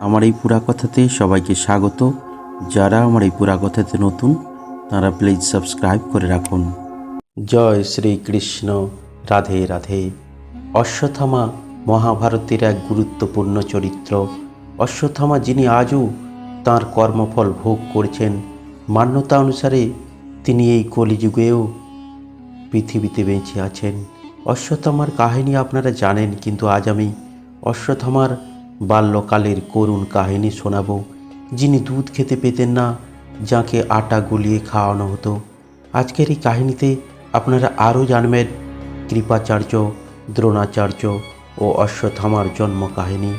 আমার এই পুরাকথাতে সবাইকে স্বাগত। যারা আমার এই পুরাকথাতে নতুন, তারা প্লিজ সাবস্ক্রাইব করে রাখুন। জয় শ্রীকৃষ্ণ। রাধে রাধে। অশ্বত্থামা মহাভারতের এক গুরুত্বপূর্ণ চরিত্র। অশ্বত্থামা যিনি আজও তার কর্মফল ভোগ করছেন, মান্যতা অনুসারে তিনি এই কলিযুগেও পৃথিবীতে বেঁচে আছেন। অশ্বত্থামার কাহিনী আপনারা জানেন, কিন্তু আজ আমি অশ্বত্থামার বাল্যকালের করুণ কাহিনী শোনাব, যিনি দুধ খেতে পেতেন না, যাকে আটা গুলিয়ে খাওয়ানো হতো। আজকের এই কাহিনীতে আপনারা আরও জানবেন কৃপাচার্য, দ্রোণাচার্য ও অশ্বত্থামার জন্ম কাহিনী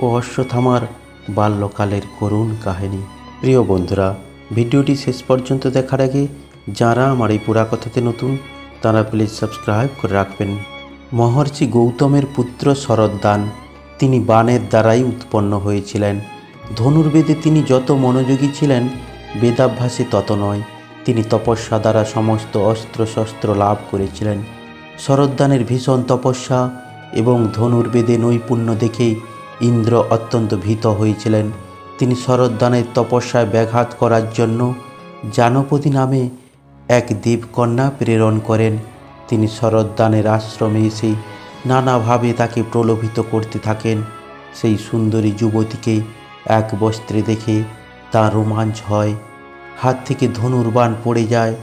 ও অশ্বত্থামার বাল্যকালের করুণ কাহিনী। প্রিয় বন্ধুরা, ভিডিওটি শেষ পর্যন্ত দেখার আগে যারা আমার এই পুরা কথাতে নতুন, তারা প্লিজ সাবস্ক্রাইব করে রাখবেন। মহর্ষি গৌতমের পুত্র শরদ্দান তিনি বাণের দ্বারাই উৎপন্ন হয়েছিলেন। ধনুর্বেদে তিনি যত মনোযোগী ছিলেন, বেদাভ্যাসে তত নয়। তিনি তপস্যা দ্বারা সমস্ত অস্ত্রশস্ত্র লাভ করেছিলেন। শরদ্দানের ভীষণ তপস্যা এবং ধনুর্বেদে নৈপুণ্য দেখে ইন্দ্র অত্যন্ত ভীত হয়েছিলেন। তিনি শরদ্দানের তপস্যায় ব্যাঘাত করার জন্য জানপদী নামে এক দেবকন্যা প্রেরণ করেন। তিনি শরদ্দানের আশ্রমে এসে নানাভাবে তাকে প্রলোভিত করতে থাকেন। সেই সুন্দরী যুবতীকে এক বস্ত্রে দেখে তার রোমাঞ্চ হয়। হাত থেকে ধনুর্বাণ পড়ে যায়।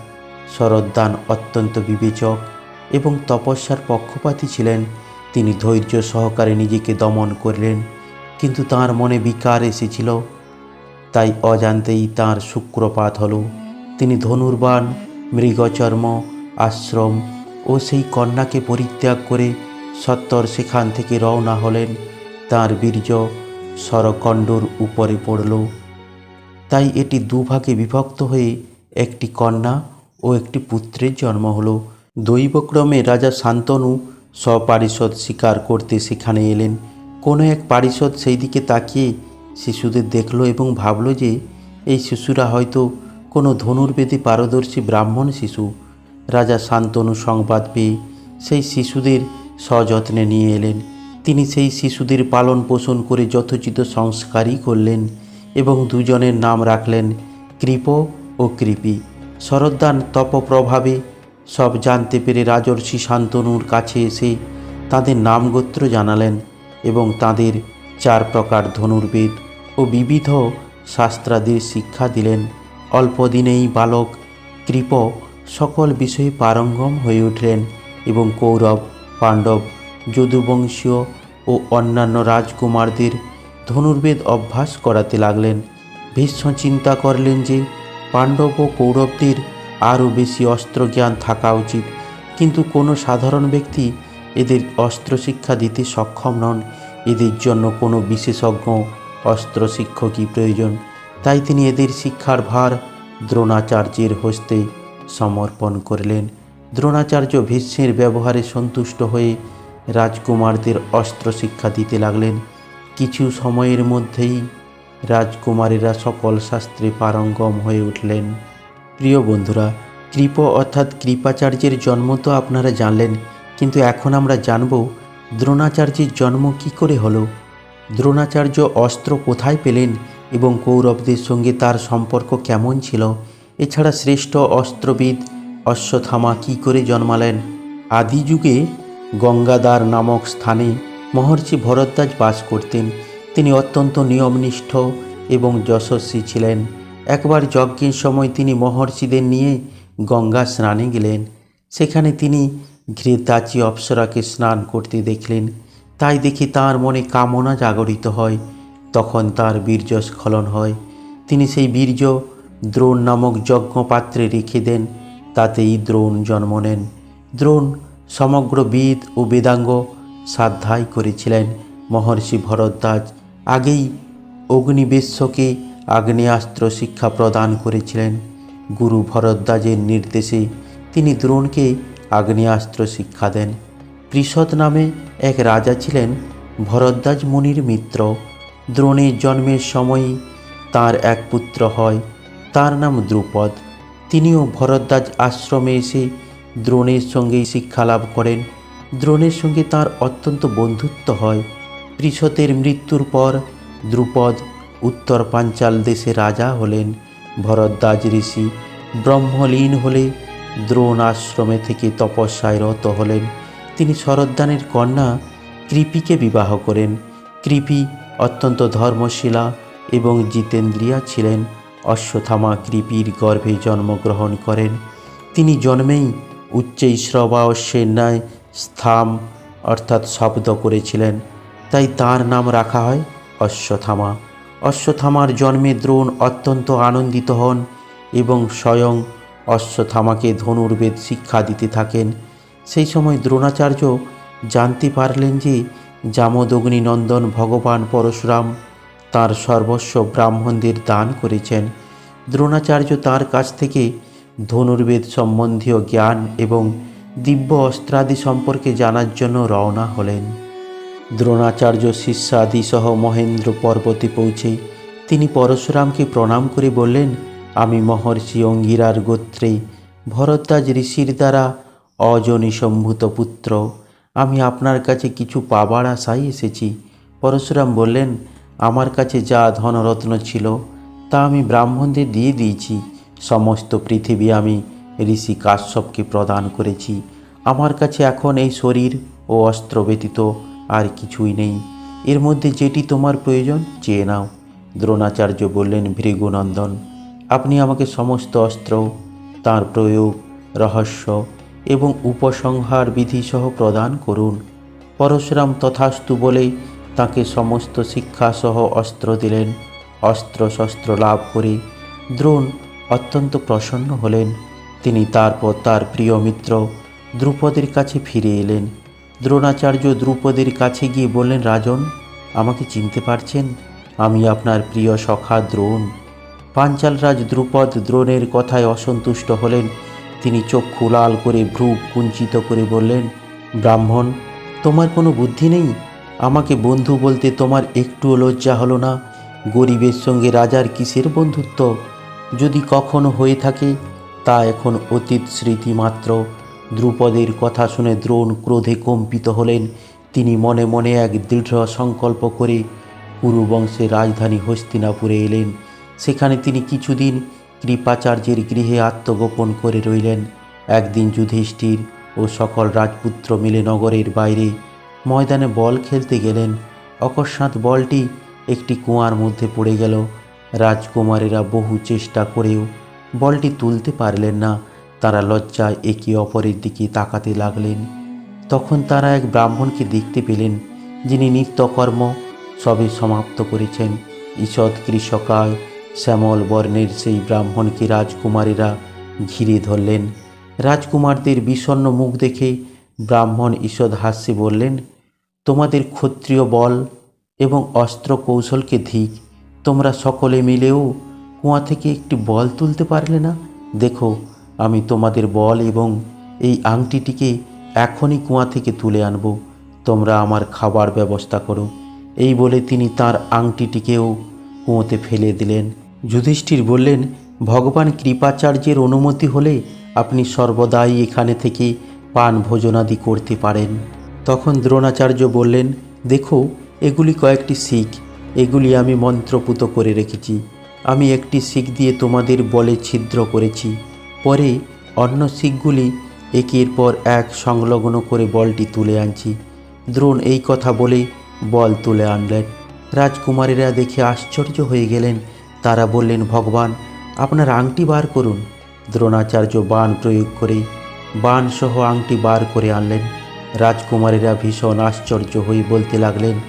শরদ্দান অত্যন্ত বিবেচক এবং তপস্যার পক্ষপাতী ছিলেন। তিনি ধৈর্য সহকারে নিজেকে দমন করলেন, কিন্তু তার মনে বিকার এসেছিল। তাই অজান্তেই তার শুক্রপাত হল। তিনি ধনুর্বাণ মৃগচর্ম, আশ্রম ও সেই কন্যাকে পরিত্যাগ করে সত্তর সেখান থেকে রওনা হলেন। তার বীর্য সরকণ্ডর উপরে পড়ল। তাই এটি দুভাগে বিভক্ত হয়ে একটি কন্যা ও একটি পুত্রের জন্ম হলো। দৈবক্রমে রাজা শান্তনু স্বপারিষদ স্বীকার করতে সেখানে এলেন। কোনো এক পারিষদ সেই দিকে তাকিয়ে শিশুদের দেখল এবং ভাবলো যে এই শিশুরা হয়তো কোনো ধনুর্বেদে পারদর্শী ব্রাহ্মণ শিশু। রাজা শান্তনু সংবাদ পেয়ে সেই শিশুদের সযত্নে নিয়ে এলেন। তিনি সেই শিশুদের পালন পোষণ করে যথোচিত সংস্কারই করলেন এবং দুজনের নাম রাখলেন কৃপ ও কৃপি। শরদ্দান তপপ্রভাবে সব জানতে পেরে রাজর্ষি শান্তনুর কাছে এসে তাদের নামগোত্র জানালেন এবং তাদের চার প্রকার ধনুর্বেদ ও বিবিধ শাস্ত্রাদির শিক্ষা দিলেন। অল্প দিনেই বালক কৃপ সকল বিষয়ে পারঙ্গম হয়ে উঠলেন এবং কৌরব পাণ্ডব, যদুবংশীয় ও অন্যান্য রাজকুমারদের ধনুর্বেদ অভ্যাস করাতে লাগলেন। ভীষ্ম চিন্তা করলেন যে পাণ্ডব ও কৌরবদের আরও বেশি অস্ত্রজ্ঞান থাকা উচিত, কিন্তু কোনো সাধারণ ব্যক্তি এদের অস্ত্র শিক্ষা দিতে সক্ষম নন। এদের জন্য কোনো বিশেষজ্ঞ অস্ত্র শিক্ষকই প্রয়োজন। তাই তিনি এদের শিক্ষার ভার দ্রোণাচার্যের হস্তে সমর্পণ করলেন। দ্রোণাচার্য ভীষ্মের ব্যবহারে সন্তুষ্ট হয়ে রাজকুমারদের অস্ত্র শিক্ষা দিতে লাগলেন। কিছু সময়ের মধ্যেই রাজকুমারীরা সকল শাস্ত্রে পারঙ্গম হয়ে উঠলেন। প্রিয় বন্ধুরা, কৃপ অর্থাৎ কৃপাচার্যের জন্ম তো আপনারা জানলেন, কিন্তু এখন আমরা জানব দ্রোণাচার্যের জন্ম কি করে হলো। দ্রোণাচার্য অস্ত্র কোথায় পেলেন এবং কৌরবদের সঙ্গে তার সম্পর্ক কেমন ছিল? এছাড়া শ্রেষ্ঠ অস্ত্রবিদ অশ্বত্থামা কি করে জন্মালেন? আদি যুগে গঙ্গাদার নামক স্থানে মহর্ষি ভরদ্বাজ বাস করতেন। তিনি অত্যন্ত নিয়মনিষ্ঠ এবং যশস্বী ছিলেন। একবার যজ্ঞের সময় তিনি মহর্ষিদের নিয়ে গঙ্গা স্নানে গেলেন। সেখানে তিনি ঘৃতাচি অপ্সরাকে স্নান করতে দেখলেন। তাই দেখে তার মনে কামনা জাগরিত হয়। তখন তার বীর্য স্খলন হয়। তিনি সেই বীর্য দ্রোণ নামক যজ্ঞপাত্রে রেখে দেন। তাতেই দ্রোণ জন্ম নেন। দ্রোণ সমগ্র বিদ ও বেদাঙ্গ সাধ্যায় করেছিলেন। মহর্ষি ভরদ্বাজ আগেই অগ্নিবেশ্যকে আগ্নেয়াস্ত্র শিক্ষা প্রদান করেছিলেন। গুরু ভরদ্বাজের নির্দেশে তিনি দ্রোণকে আগ্নেয়াস্ত্র শিক্ষা দেন। পৃষদ নামে এক রাজা ছিলেন ভরদ্বাজ মুনির মিত্র। দ্রোণের জন্মের সময়ই তার এক পুত্র হয়, তার নাম দ্রুপদ। তিনিও ভরদ্বাজ আশ্রমে এসে দ্রোণের সঙ্গেই শিক্ষা লাভ করেন। দ্রোণের সঙ্গে তার অত্যন্ত বন্ধুত্ব হয়। পৃষতের মৃত্যুর পর দ্রুপদ উত্তর পাঞ্চাল দেশে রাজা হলেন। ভরদ্বাজ ঋষি ব্রহ্মলীন হলে দ্রোণ আশ্রমে থেকে তপস্যায় রত হলেন। তিনি শরদ্দানের কন্যা কৃপিকে বিবাহ করেন। কৃপি অত্যন্ত ধর্মশীলা এবং জিতেন্দ্রিয়া ছিলেন। অশ্বথামা কৃপির গর্ভে জন্মগ্রহণ করেন। তিনি জন্মেই উচ্চৈ শ্রবাস্যের ন্যায় স্থাম অর্থাৎ শব্দ করেছিলেন। তাই তার নাম রাখা হয় অশ্বথামা অশ্বথামার জন্মে দ্রোণ অত্যন্ত আনন্দিত হন এবং স্বয়ং অশ্বথামাকে ধনুর্বেদ শিক্ষা দিতে থাকেন। সেই সময় দ্রোণাচার্য জানতে পারলেন যে জামদগ্নি নন্দন ভগবান পরশুরাম তার সর্বস্ব ব্রাহ্মণদের দান করেছেন। দ্রোণাচার্য তার কাছ থেকে ধনুর্বেদ সম্বন্ধীয় জ্ঞান এবং দিব্য অস্ত্রাদি সম্পর্কে জানার জন্য রওনা হলেন। দ্রোণাচার্য শিষ্যাদি সহ মহেন্দ্র পর্বতে পৌঁছে তিনি পরশুরামকে প্রণাম করে বললেন, আমি মহর্ষি অঙ্গিরার গোত্রে ভরদ্বাজ ঋষির দ্বারা অজনী সম্ভূত পুত্র। আমি আপনার কাছে কিছু পাবার আশায় এসেছি। পরশুরাম বললেন আমার কাছে যা ধনরত্ন ছিল, তা আমি ব্রাহ্মণদের দিয়ে দিয়েছি। সমস্ত পৃথিবী আমি ঋষি কাশ্যপকে প্রদান করেছি। আমার কাছে এখন এই শরীর ও অস্ত্র ব্যতীত আর কিছুই নেই। এর মধ্যে যেটি তোমার প্রয়োজন, চেয়ে নাও। দ্রোণাচার্য বললেন, ভৃগুনন্দন, আপনি আমাকে সমস্ত অস্ত্র, তার প্রয়োগ, রহস্য এবং উপসংহার বিধিসহ প্রদান করুন। পরশুরাম তথাস্তু বলে তাকে সমস্ত শিক্ষাসহ অস্ত্র দিলেন অস্ত্র শস্ত্র লাভ করে দ্রোণ অত্যন্ত প্রসন্ন হলেন। তিনি তারপর তার প্রিয় মিত্র দ্রুপদের কাছে ফিরে এলেন। দ্রোণাচার্য দ্রুপদের কাছে গিয়ে বললেন, রাজন, আমাকে চিনতে পারছেন? আমি আপনার প্রিয় সখা দ্রোণ। পাঞ্চালরাজ দ্রুপদ দ্রোণের কথায় অসন্তুষ্ট হলেন। তিনি চক্ষু লাল করে ভ্রু কুঞ্চিত করে বললেন, ব্রাহ্মণ, তোমার কোনো বুদ্ধি নেই? আমাকে বন্ধু বলতে তোমার একটুও লজ্জা হলো না? গরিবের সঙ্গে রাজার কিসের বন্ধুত্ব? যদি কখনো হয়ে থাকে, তা এখন অতীত স্মৃতি মাত্র। দ্রুপদের কথা শুনে দ্রোণ ক্রোধে কম্পিত হলেন। তিনি মনে মনে এক দৃঢ় সংকল্প করে কুরুবংশের রাজধানী হস্তিনাপুরে এলেন। সেখানে তিনি কিছুদিন কৃপাচার্যের গৃহে আত্মগোপন করে রইলেন। একদিন যুধিষ্ঠির ও সকল রাজপুত্র মিলে নগরের বাইরে ময়দানে বল খেলতে গেলেন। অকস্মাৎ বলটি একটি কুয়ার মধ্যে পড়ে গেল। রাজকুমারেরা বহু চেষ্টা করেও বলটি তুলতে পারলেন না। তারা লজ্জায় একে অপরের দিকে তাকাতে লাগলেন। তখন তারা এক ব্রাহ্মণকে দেখতে পেলেন, যিনি নিত্যকর্ম সবে সমাপ্ত করেছেন। ঈষৎ কৃষকায় শ্যামল বর্ণের সেই ব্রাহ্মণকে রাজকুমারীরা ঘিরে ধরলেন। রাজকুমারদের বিষণ্ণ মুখ দেখে ব্রাহ্মণ ঈষৎ হাস্যে বললেন, তোমাদের ক্ষত্রিয় বল এবং অস্ত্র কৌশলকে ধিক, তোমরা সকলে মিলেও কুয়া থেকে একটি বল তুলতে পারলে না? দেখো, আমি তোমাদের বল এবং এই আংটিটিকে এখনই কুয়া থেকে তুলে আনব। তোমরা আমার খাবার ব্যবস্থা করো। এই বলে তিনি তার আংটিটিকেও কুঁয়োতে ফেলে দিলেন। যুধিষ্ঠির বললেন, ভগবান কৃপাচার্যের অনুমতি হলে আপনি সর্বদাই এখানে থেকে পান ভোজনাদি করতে পারেন। তখন দ্রোণাচার্য বললেন, দেখো, এগুলি কয়েকটি শিখ, এগুলি আমি মন্ত্রপুত করে রেখেছি। আমি একটি শিখ দিয়ে তোমাদের বলে ছিদ্র করেছি। পরে অন্য শিখগুলি একের পর এক সংলগ্ন করে বলটি তুলে আনছি। দ্রোণ এই কথা বলে বল তুলে আনলেন। রাজকুমারীরা দেখে আশ্চর্য হয়ে গেলেন। তারা বললেন, ভগবান, আপনার আংটি বার করুন। দ্রোণাচার্য বাণ প্রয়োগ করে বাণ সহ আংটি বার করে আনলেন। রাজকুমারীরা ভীষণ আশ্চর্য হয়ে বলতে লাগলেন,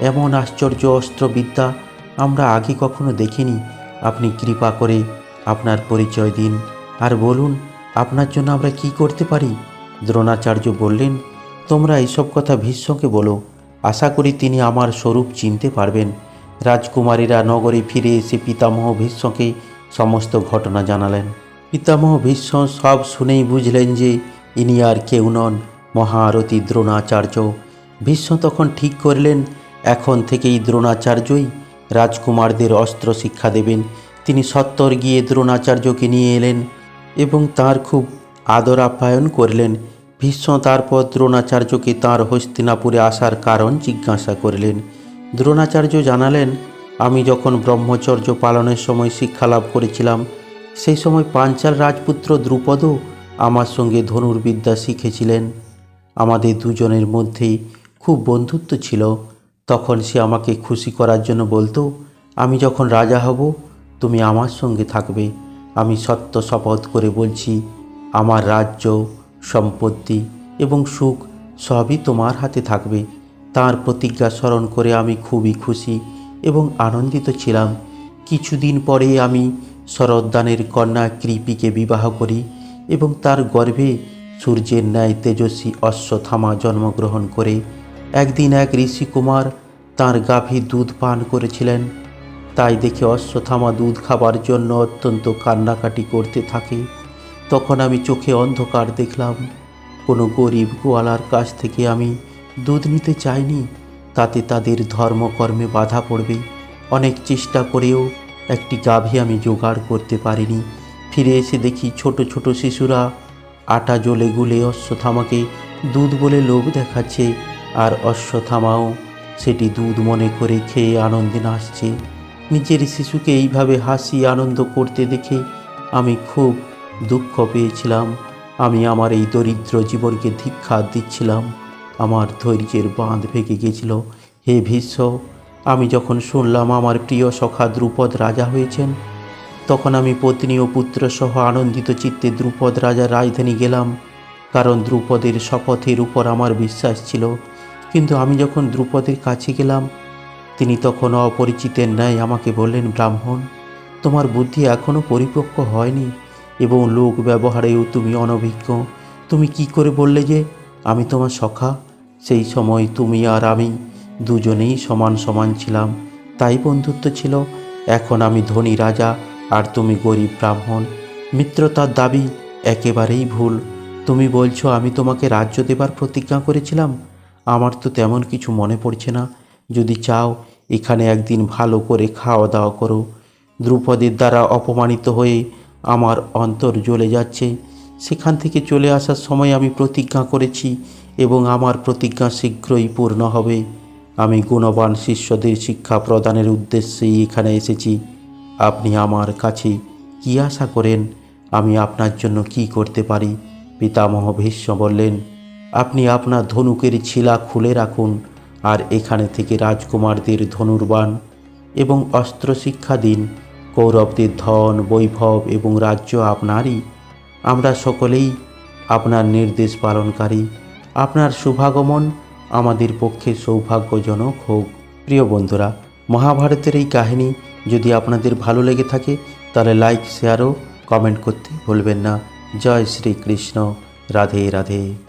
এমন আশ্চর্য অস্ত্রবিদ্যা আমরা আগে কখনো দেখিনি। আপনি কৃপা করে আপনার পরিচয় দিন। আর বলুন, আপনার জন্য আমরা কি করতে পারি? দ্রোণাচার্য বললেন, তোমরা এইসব কথা ভীষ্মকে বলো। আশা করি তিনি আমার স্বরূপ চিনতে পারবেন। রাজকুমারীরা নগরে ফিরে এসে পিতামহ ভীষ্মকে সমস্ত ঘটনা জানালেন। পিতামহ ভীষ্ম সব শুনেই বুঝলেন যে ইনি আর কেউ নন, মহারথী দ্রোণাচার্য। ভীষ্ম তখন ঠিক করলেন, এখন থেকেই দ্রোণাচার্যই রাজকুমারদের অস্ত্র শিক্ষা দেবেন। তিনি সত্তর গিয়ে দ্রোণাচার্যকে নিয়ে এলেন এবং তার খুব আদর আপ্যায়ন করলেন। ভীষ্ম তারপর দ্রোণাচার্যকে তাঁর হস্তিনাপুরে আসার কারণ জিজ্ঞাসা করলেন। দ্রোণাচার্য জানালেন, আমি যখন ব্রহ্মচর্য পালনের সময় শিক্ষা লাভ করেছিলাম সেই সময় পাঞ্চাল রাজপুত্র দ্রুপদও আমার সঙ্গে ধনুর্বিদ্যা শিখেছিলেন। আমাদের দুজনের মধ্যেই খুব বন্ধুত্ব ছিল। তখন সে আমাকে খুশি করার জন্য বলতো, আমি যখন রাজা হব, তুমি আমার সঙ্গে থাকবে। আমি সত্য শপথ করে বলছি, আমার রাজ্য, সম্পত্তি এবং সুখ সবই তোমার হাতে থাকবে। তার প্রতিজ্ঞা স্মরণ করে আমি খুবই খুশি এবং আনন্দিত ছিলাম। কিছুদিন পরে আমি শরদ্দানের কন্যা কৃপিকে বিবাহ করি এবং তার গর্ভে সূর্যের ন্যায় তেজস্বী অশ্বথামা জন্মগ্রহণ করে একদিন এক ঋষিকুমার তাঁর গাভী দুধ পান করেছিলেন। তাই দেখে অশ্বথামা দুধ খাবার জন্য অত্যন্ত কান্নাকাটি করতে থাকে। তখন আমি চোখে অন্ধকার দেখলাম। কোনো গরিব গোয়ালার কাছ থেকে আমি দুধ নিতে চাইনি। তাতে তাদের ধর্মকর্মে বাধা পড়বে। অনেক চেষ্টা করেও একটি গাভী আমি জোগাড় করতে পারিনি। ফিরে এসে দেখি ছোট ছোট শিশুরা আটা জ্বলে গুলে অশ্বথামাকে দুধ বলে লোভ দেখাচ্ছে আর অশ্বথামাও সেটি দুধ মনে করে খেয়ে আনন্দে নাচছে। নিজের শিশুকে এইভাবে হাসি, আনন্দ করতে দেখে আমি খুব দুঃখ পেয়েছিলাম। আমি আমার এই দরিদ্র জীবনকে ধিক্ষার দিচ্ছিলাম। আমার ধৈর্যের বাঁধ ভেঙে গেছিল। হে ভীষ্ম আমি যখন শুনলাম আমার প্রিয় সখা দ্রুপদ রাজা হয়েছেন, তখন আমি পত্নী ও পুত্র সহ আনন্দিত চিত্তে দ্রুপদ রাজার রাজধানী গেলাম, কারণ দ্রুপদের শপথের উপর আমার বিশ্বাস ছিল। কিন্তু আমি যখন দ্রুপদের কাছে গেলাম, তিনি তখন অপরিচিতের ন্যায় আমাকে বললেন, ব্রাহ্মণ, তোমার বুদ্ধি এখনও পরিপক্ক হয়নি এবং লোক ব্যবহারেও তুমি অনভিজ্ঞ। তুমি কি করে বললে যে আমি তোমার সখা? সেই সময় তুমি আর আমি দুজনেই সমান সমান ছিলাম। তাই বন্ধুত্ব ছিল, এখন আমি ধনী রাজা আর তুমি গরিব ব্রাহ্মণ। মিত্রতার দাবি একেবারেই ভুল। তুমি বলছো, আমি তোমাকে রাজ্য দেবার প্রতিজ্ঞা করেছিলাম? আমার তো তেমন কিছু মনে পড়ছে না। যদি চাও, এখানে একদিন ভালো করে খাওয়া দাওয়া করো। দ্রুপদের দ্বারা অপমানিত হয়ে আমার অন্তর জ্বলে যাচ্ছে। সেখান থেকে চলে আসার সময় আমি প্রতিজ্ঞা করেছি এবং আমার প্রতিজ্ঞা শীঘ্রই পূর্ণ হবে। আমি গুণবান শিষ্যদের শিক্ষা প্রদানের উদ্দেশ্যেই এখানে এসেছি। আপনি আমার কাছে কী আশা করেন? আমি আপনার জন্য কি করতে পারি? পিতামহ ভীষ্ম বললেন, আপনি আপনার ধনুকের ছিলা খুলে রাখুন আর এখানে থেকে রাজকুমারদের ধনুর্বাণ এবং অস্ত্র শিক্ষা দিন। কৌরবদের ধন, বৈভব এবং রাজ্য আপনারই। আমরা সকলেই আপনার নির্দেশ পালনকারী। আপনার শুভাগমন আমাদের পক্ষে সৌভাগ্যজনক হোক। প্রিয় বন্ধুরা, মহাভারতের এই কাহিনী যদি আপনাদের ভালো লেগে থাকে, তাহলে লাইক শেয়ার ও কমেন্ট করতে ভুলবেন না। জয় শ্রীকৃষ্ণ। রাধে রাধে।